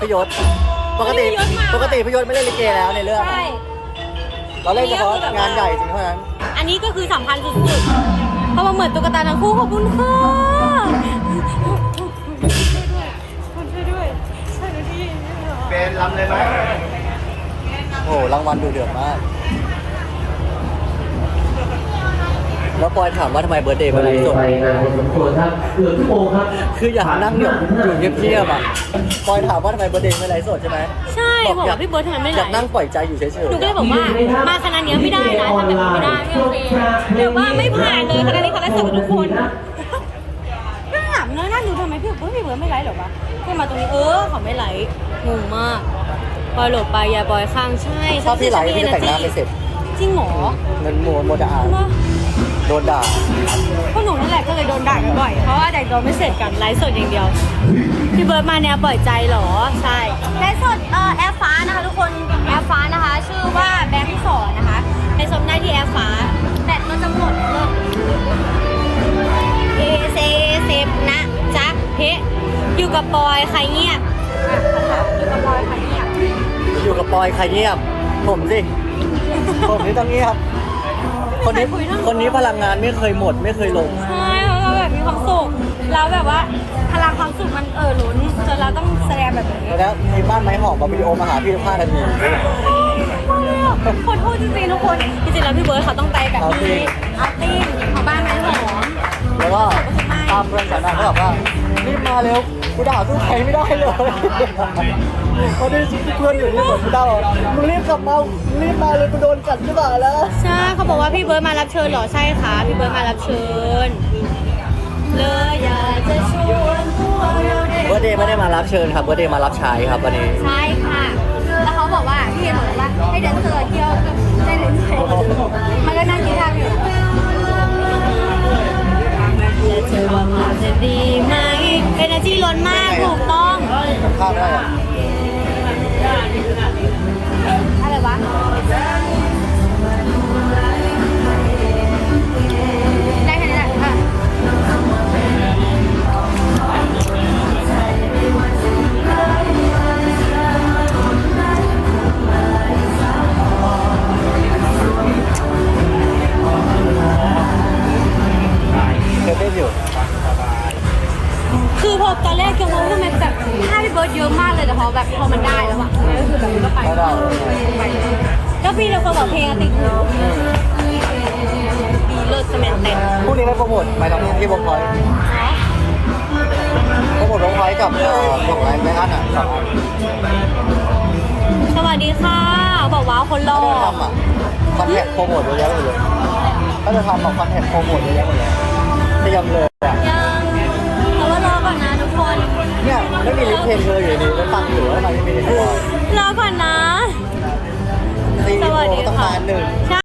พี่ยศปกติพี่ยศมา ปกติพี่ยศไม่เล่นลิเกแล้วในเรื่อง ใช่ เราเล่นเฉพาะงานใหญ่จริงเท่านั้น อันนี้ก็คือสำคัญสุดๆเพราะว่าเหมือนตุ๊กตาทั้งคู่ขอบคุณค่ะช่วยด้วยช่วยด้วยช่วยด้วยพี่ เป็นลำเลยไหมโอ้โหรางวัลดูเดือดมาก แล้วปอยถามว่าทำไมเบิร์ดเดย์ไปมาไลฟ์สดไปนานพอสมควรครับเกือบชั่วโมงครับคืออยากนั่งอยู่อยู่เงียบๆอะปอยถามว่าทำไมเบิร์ดเดย์ไม่ไลฟ์สดใช่ไหมใช่บอกว่าพี่เบิร์ดทำไมไม่ไหอลยากนั่งปล่อยใจอยู่เฉยหนูก็เลยบอกว่ามาคณะเนี้ยไม่ได้นะถ้าแบบนี้ไม่ได้ไม่โอเคแต่ว่าไม่ผ่านเลยคณะนี้เขาไลฟ์สดกับทุกคนนั่งถามเนอะนั่งดูทำไมพี่เบิร์ดพี่เบิร์ดไม่ไลฟ์หรอวะขึ้นมาตรงนี้เออเขาไม่ไลฟ์งงมากปอยหลบไปอย่าปอยข้างใช่ๆถ้าพี่ไลฟ์พี่จะแต่งหน้าไม่เสร็จจริงเหรอเงินโมโมจะอ่าน ว่า โดนด่าพวกหนูนั่นแหละก็เลยโดนด่ากันบ่อย เพราะว่าแต่งตัวไม่เสร็จกันไลฟ์สดอย่างเดียว พี่เบิร์ดมาแนวปล่อยใจเหรอ ใช่ไลฟ์สดเอ่อแอร์ฟ้านะคะทุกคนแอร์ฟ้านะคะ ชื่อว่าแบงค์สอนนะคะ ไปชมได้ที่แอร์ฟ้าแบตมันจะหมดเลยเอเซเซฟนะจ๊ะเพอยู่กับปอยใครเงียบอะอยู่กับปอยใครเงียบอยู่กับปอยใครเงียบ ผมสิ ผมนี่ต้องเงียบ คนนี้คนนี้พลังงานไม่เคยหมดไม่เคยลง ใช่เราแบบมีความสุขแล้วแบบว่าพลังความสุขมันเออหลุนจนเราต้องแสดงแบบนี้แล้วมีบ้านไม้หอมมาวิดีโอมาหาพี่ทุกห้านาที คนพูดจริงๆทุกคนจริงๆแล้วพี่เบิร์ดเขาต้องไปแบบนี้เอาติ้งของบ้านไม้หอมแล้วก็ตามเพื่อนสายหน้าเขาบอกว่ารีบมาเร็ว กูด่าสู้ใครไม่ได้เลยเขาได้เพื่อนอยู่ที่สวนกูด่าบอกมึงรีบกลับมามึงรีบมาเลยกูโดนกัดที่บ่าแล้ว ใช่เขาบอกว่าพี่เบิร์ดมารับเชิญเหรอใช่ค่ะพี่เบิร์ดมารับเชิญเลยอยากจะชวนพวกเราได้เบอร์เดย์ไม่ได้มารับเชิญครับเบอร์เดย์มารับใช้ครับวันนี้ ใช่ค่ะ แล้วเขาบอกว่าพี่เห็นบอกว่าให้เดินเซอร์เที่ยวได้ เอเนอร์จีล้นมากถูกต้องข้าวได้อะอะไรวะ แรกเกียวว่าทำไมแบบท่าพี่เบิร์ดเยอะมากเลยแต่พอแบบพอมันได้แล้วอะก็คือแบบมันก็ไปไม่ได้ ไปก็พี่เราคนบอกเพลงอะติดหูดีเลิศสแมนเต็นพรุ่งนี้ไม่โปรโมทไปทำที่วงพอยต์โปรโมทวงพอยต์กับเอ่อของไรไม่อันอะสองอันสวัสดีค่ะ บอกว้าวคนรอถ้าจะทำอะคอนแทคโปรโมทเยอะแยะเลยถ้าจะทำแบบคอนแทคโปรโมทเยอะแยะหมดเลยเตรียมเลยอะยังแไม่มีลิฟต์เพลงเลยอยู่ดีแล้วฟังอยู่แล้วทำไมไม่มีลิฟต์บอยรอก่อนนะ ตีสโอวัสดีต้องค่ะมาหนึ่ง ใช่